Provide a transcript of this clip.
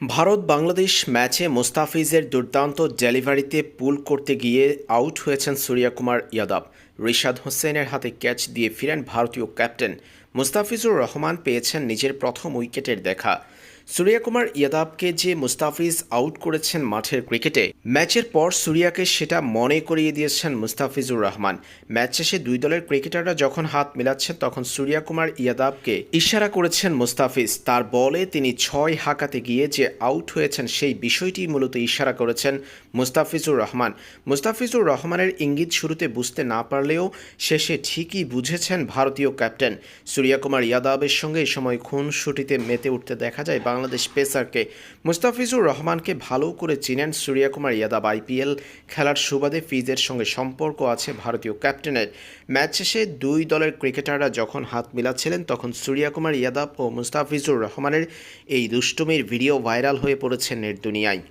ভারত বাংলাদেশ ম্যাচে মোস্তাফিজের দুর্দান্ত ডেলিভারিতে পুল করতে গিয়ে আউট হয়েছেন সূর্যকুমার ইয়াদব। রিশাদ হোসেনের হাতে ক্যাচ দিয়ে ফিরেন ভারতীয় ক্যাপ্টেন। মুস্তাফিজুর রহমান পেয়েছেন নিজের প্রথম উইকেটের দেখা। সূর্যকুমার ইয়াদাবকে যে মুস্তাফিজ আউট করেছেন মাঠের ক্রিকেটে, ম্যাচের পর সূর্যাকে সেটা মনে করিয়ে দিয়েছেন মুস্তাফিজুর রহমান। ম্যাচ শেষে দুই দলের ক্রিকেটাররা যখন হাত মেলাচ্ছেন, তখন সূর্যকুমার ইয়াদাবকে ইশারা করেছেন মুস্তাফিজ। তার বলে তিনি ছয় হাঁকাতে গিয়ে যে আউট হয়েছেন, সেই বিষয়টি মূলত ইশারা করেছেন মুস্তাফিজুর রহমান। মুস্তাফিজুর রহমানের ইঙ্গিত শুরুতে বুঝতে না পারলেও শেষে ঠিকই বুঝেছেন ভারতীয় ক্যাপ্টেন। সূর্যকুমার ইয়াদবের সঙ্গে এই সময় খুনসুটিতে মেতে উঠতে দেখা যায় বাংলাদেশ পেসারকে। মুস্তাফিজুর রহমানকে ভালো করে চিনেন সূর্যকুমার ইয়াদব আইপিএল খেলার সুবাদে ফিজের সঙ্গে সম্পর্ক আছে ভারতীয় ক্যাপ্টেনের। ম্যাচ শেষে দুই দলের ক্রিকেটাররা যখন হাত মিলাচ্ছিলেন, তখন সূর্যকুমার ইয়াদব ও মুস্তাফিজুর রহমানের এই দুষ্টুমির ভিডিও ভাইরাল হয়ে পড়েছে নেট দুনিয়ায়।